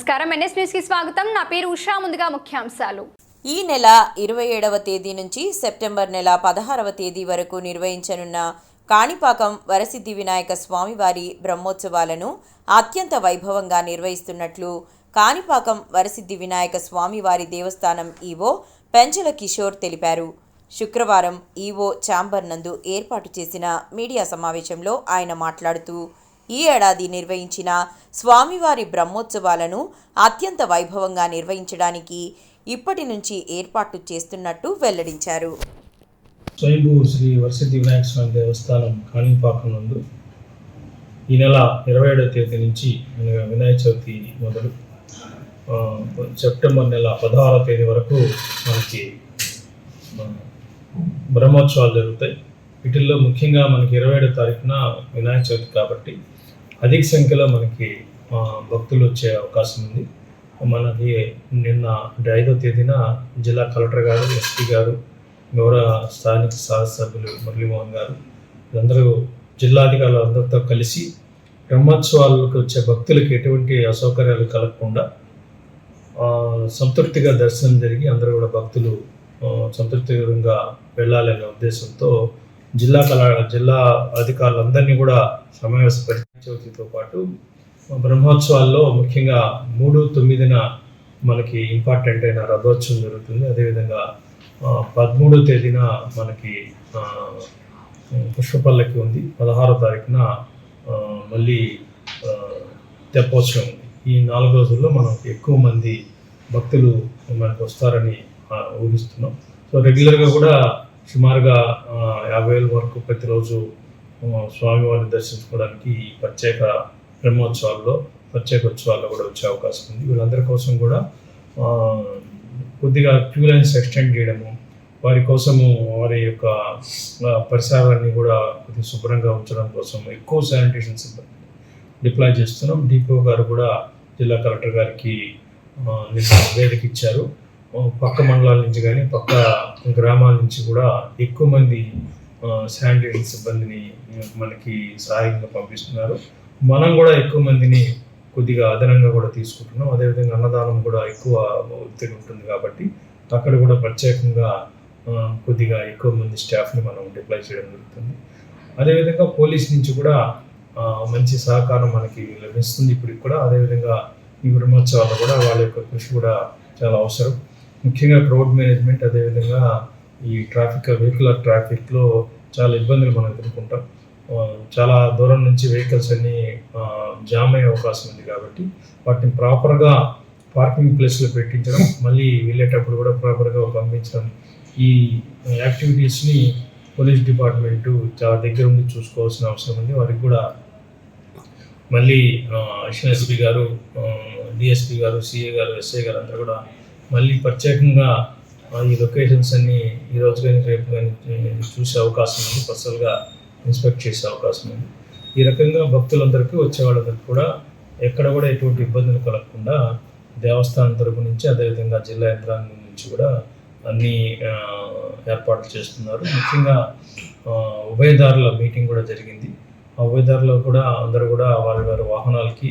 నమస్కారం. ఎన్ఎస్ న్యూస్కి స్వాగతం. నా పేరు ఉషా. ముందుగా ముఖ్యాంశాలు. ఈ నెల ఇరవై ఏడవ తేదీ నుంచి సెప్టెంబర్ నెల పదహారవ తేదీ వరకు నిర్వహించనున్న కాణిపాకం వరసిద్ధి వినాయక స్వామివారి బ్రహ్మోత్సవాలను అత్యంత వైభవంగా నిర్వహిస్తున్నట్లు కాణిపాకం వరసిద్ధి వినాయక స్వామివారి దేవస్థానం ఈవో పెంచల కిషోర్ తెలిపారు. శుక్రవారం ఈవో ఛాంబర్ నందు ఏర్పాటు చేసిన మీడియా సమావేశంలో ఆయన మాట్లాడుతూ ఈ ఏడాది నిర్వహించిన స్వామివారి బ్రహ్మోత్సవాలను అత్యంత వైభవంగా నిర్వహించడానికి ఇప్పటి నుంచి ఏర్పాట్లు చేస్తున్నట్టు వెల్లడించారు. స్వయంభూ శ్రీ వరసిద్ధి వినాయక స్వామి దేవస్థానం కాణిపాకం నందు ఈ నెల ఇరవై ఏడవ తేదీ నుంచి అనగా వినాయక చవితి మొదలు సెప్టెంబర్ నెల పదహారవ తేదీ వరకు మనకి బ్రహ్మోత్సవాలు జరుగుతాయి. వీటిల్లో ముఖ్యంగా మనకి ఇరవై ఏడవ తారీఖున వినాయక చవితి కాబట్టి అధిక సంఖ్యలో మనకి భక్తులు వచ్చే అవకాశం ఉంది. మనకి నిన్న అంటే ఐదో తేదీన జిల్లా కలెక్టర్ గారు ఎస్పీ గారు గౌరవ స్థానిక శాసనసభ్యులు మురళీమోహన్ గారు వీళ్ళందరూ జిల్లాధికారులు అందరితో కలిసి బ్రహ్మోత్సవాలకు వచ్చే భక్తులకు ఎటువంటి అసౌకర్యాలు కలగకుండా సంతృప్తిగా దర్శనం జరిగి అందరూ కూడా భక్తులు సంతృప్తికరంగా వెళ్ళాలనే ఉద్దేశంతో జిల్లా కళా జిల్లా అధికారులందరినీ కూడా సమావేశపరిచి చవితితో పాటు బ్రహ్మోత్సవాల్లో ముఖ్యంగా మూడు తొమ్మిదిన మనకి ఇంపార్టెంట్ అయిన రథోత్సవం జరుగుతుంది. అదేవిధంగా పదమూడో తేదీన మనకి పుష్పపల్లకి ఉంది. పదహారో తారీఖున మళ్ళీ తెప్పోత్సవం ఉంది. ఈ నాలుగు రోజుల్లో మనం ఎక్కువ మంది భక్తులు మనకు వస్తారని ఊహిస్తున్నాం. సో రెగ్యులర్గా కూడా సుమారుగా యాభై వేల వరకు ప్రతిరోజు స్వామివారిని దర్శించుకోవడానికి ఈ ప్రత్యేక బ్రహ్మోత్సవాల్లో ప్రత్యేక ఉత్సవాల్లో కూడా వచ్చే అవకాశం ఉంది. వీళ్ళందరి కోసం కూడా కొద్దిగా క్యూ లైన్స్ ఎక్స్టెండ్ చేయడము వారి కోసము వారి యొక్క పరిసరాలన్నీ కూడా కొద్దిగా శుభ్రంగా ఉంచడం కోసం ఎక్కువ శానిటేషన్ సిబ్బంది డిప్లాయ్ చేస్తున్నాం. డిపో గారు కూడా జిల్లా కలెక్టర్ గారికి నిన్న వేదిక ఇచ్చారు. పక్క మండలాల నుంచి కానీ పక్క గ్రామాల నుంచి కూడా ఎక్కువ మంది శానిటరీ సిబ్బందిని మనకి సహాయంగా పంపిస్తున్నారు. మనం కూడా ఎక్కువ మందిని కొద్దిగా అదనంగా కూడా తీసుకుంటున్నాం. అదేవిధంగా అన్నదానం కూడా ఎక్కువ ఒత్తిడి ఉంటుంది కాబట్టి అక్కడ కూడా ప్రత్యేకంగా కొద్దిగా ఎక్కువ మంది స్టాఫ్ని మనం డిప్లాయ్ చేయడం జరుగుతుంది. అదేవిధంగా పోలీస్ నుంచి కూడా మంచి సహకారం మనకి లభిస్తుంది ఇప్పుడు కూడా. అదేవిధంగా ఈ బ్రహ్మోత్సవాల్లో కూడా వాళ్ళ యొక్క కృషి కూడా చాలా అవసరం. ముఖ్యంగా రోడ్ మేనేజ్మెంట్ అదేవిధంగా ఈ ట్రాఫిక్ వెహికులర్ ట్రాఫిక్లో చాలా ఇబ్బందులు మనం ఎదుర్కొంటాం. చాలా దూరం నుంచి వెహికల్స్ అన్నీ జామ్ అయ్యే అవకాశం ఉంది కాబట్టి వాటిని ప్రాపర్గా పార్కింగ్ ప్లేస్లో పెట్టించడం మళ్ళీ వెళ్ళేటప్పుడు కూడా ప్రాపర్గా పంపించడం ఈ యాక్టివిటీస్ని పోలీస్ డిపార్ట్మెంటు చాలా దగ్గర ఉండి చూసుకోవాల్సిన అవసరం ఉంది. వారికి కూడా మళ్ళీ అడిషనల్ గారు డిఎస్పి గారు సిఏ గారు ఎస్ఐ గారు అందరూ కూడా మళ్ళీ ప్రత్యేకంగా ఈ లొకేషన్స్ అన్ని ఈ రోజు కానీ రేపు కానీ చూసే అవకాశం ఉంది. పర్సనల్గా ఇన్స్పెక్ట్ చేసే అవకాశం ఉంది. ఈ రకంగా భక్తులందరికీ వచ్చే వాళ్ళందరికీ కూడా ఎక్కడ కూడా ఎటువంటి ఇబ్బందులు కలగకుండా దేవస్థానం తరపు నుంచి అదేవిధంగా జిల్లా యంత్రాంగం నుంచి కూడా అన్ని ఏర్పాట్లు చేస్తున్నారు. ముఖ్యంగా ఉభయదారుల మీటింగ్ కూడా జరిగింది. ఆ ఉభయదారులో కూడా అందరూ కూడా వారి వారి వాహనాలకి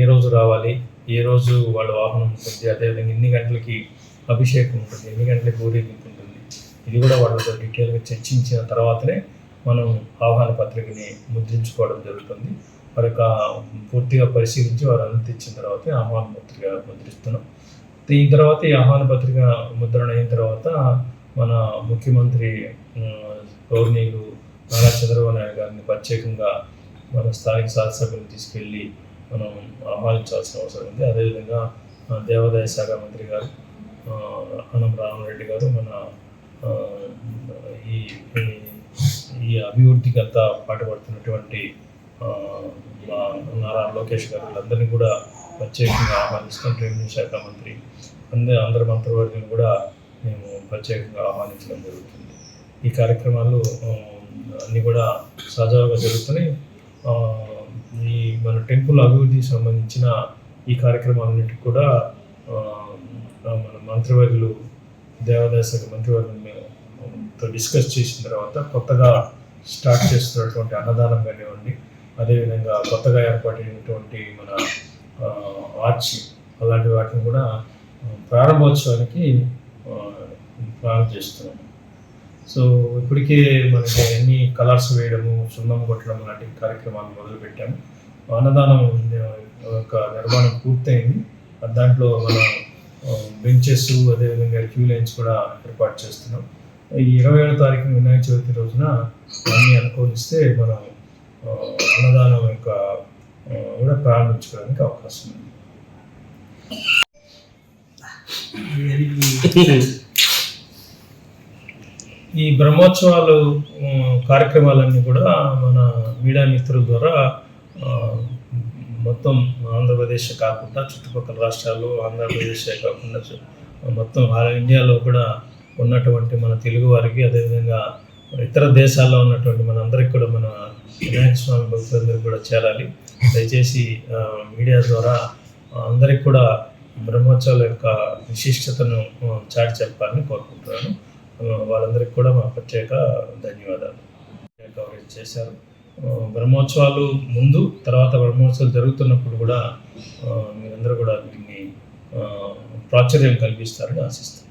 ఏ రోజు రావాలి ఏ రోజు వాళ్ళ వాహనం ఉంటుంది అదేవిధంగా ఎన్ని గంటలకి అభిషేకం ఉంటుంది ఎన్ని గంటలకి ఊరేగింపు ఉంటుంది. ఇది కూడా వాళ్ళతో డీటెయిల్గా చర్చించిన తర్వాతనే మనం ఆహ్వాన పత్రికని ముద్రించుకోవడం జరుగుతుంది. వారి యొక్క పూర్తిగా పరిశీలించి వారు అనుమతి తర్వాత తర్వాతే ఆహ్వాన పత్రిక ముద్రిస్తున్నాం. దీని తర్వాత ఈ ఆహ్వాన పత్రిక ముద్రణ అయిన తర్వాత మన ముఖ్యమంత్రి ఆ, నారా చంద్రబాబు నాయుడు గారిని ప్రత్యేకంగా మన స్థానిక శాసనసభ్యులు తీసుకెళ్ళి మనం ఆహ్వానించాల్సిన అవసరం ఉంది. అదేవిధంగా దేవాదాయ శాఖ మంత్రి గారు అనం రామరెడ్డి గారు మన ఈ ఈ- అభివృద్ధికి అంతా పాటుపడుతున్నటువంటి మా నారా లోకేష్ గారు వీళ్ళందరినీ కూడా ప్రత్యేకంగా ఆహ్వానిస్తాం. రెవెన్యూ శాఖ మంత్రి అందరి అందరి మంత్రివర్గం కూడా మేము ప్రత్యేకంగా ఆహ్వానించడం జరుగుతుంది. ఈ కార్యక్రమాలు అన్నీ కూడా సజావుగా జరుగుతున్నాయి. ఈ మన టెంపుల్ అభివృద్ధికి సంబంధించిన ఈ కార్యక్రమాలన్నిటికి కూడా మన మంత్రివర్యులు దేవాదాయ శాఖ మంత్రివర్గం డిస్కస్ చేసిన తర్వాత కొత్తగా స్టార్ట్ చేస్తున్నటువంటి అన్నదానం కానివ్వండి అదేవిధంగా కొత్తగా ఏర్పాటైనటువంటి మన ఆర్చ్ అలాంటి వాటిని కూడా ప్రారంభోత్సవానికి ప్రారంభ ప్లాన్ సో ఇప్పటికే మనకి అన్ని కలర్స్ వేయడము సున్నం కొట్టడం లాంటి కార్యక్రమాలు మొదలుపెట్టాము. అన్నదానం యొక్క నిర్మాణం పూర్తయింది. దాంట్లో మన బెంచెస్ అదేవిధంగా క్యూ లైన్స్ కూడా ఏర్పాటు చేస్తున్నాం. ఈ ఇరవై ఏడో తారీఖున వినాయక చవితి రోజున అన్ని అనుకూలిస్తే మనం అన్నదానం యొక్క కూడా ప్రారంభించుకోవడానికి అవకాశం ఉంది. ఈ బ్రహ్మోత్సవాలు కార్యక్రమాలన్నీ కూడా మన మీడియా మిత్రుల ద్వారా మొత్తం ఆంధ్రప్రదేశ్ కాకుండా చుట్టుపక్కల రాష్ట్రాలు ఆంధ్రప్రదేశ్ కాకుండా మొత్తం ఆల్ ఇండియాలో కూడా ఉన్నటువంటి మన తెలుగు వారికి అదేవిధంగా ఇతర దేశాల్లో ఉన్నటువంటి మన అందరికి కూడా మన వినాయక స్వామి భక్తులందరికీ కూడా చేరాలి. దయచేసి మీడియా ద్వారా అందరికి కూడా బ్రహ్మోత్సవాల యొక్క విశిష్టతను చాటి చెప్పాలని కోరుకుంటున్నాను. వాళ్ళందరికీ కూడా మా ప్రత్యేక ధన్యవాదాలు. కవరేజ్ చేశారు. బ్రహ్మోత్సవాలు ముందు తర్వాత బ్రహ్మోత్సవాలు జరుగుతున్నప్పుడు కూడా మీరందరూ కూడా దీన్ని ప్రాచుర్యం కల్పిస్తారని ఆశిస్తున్నాను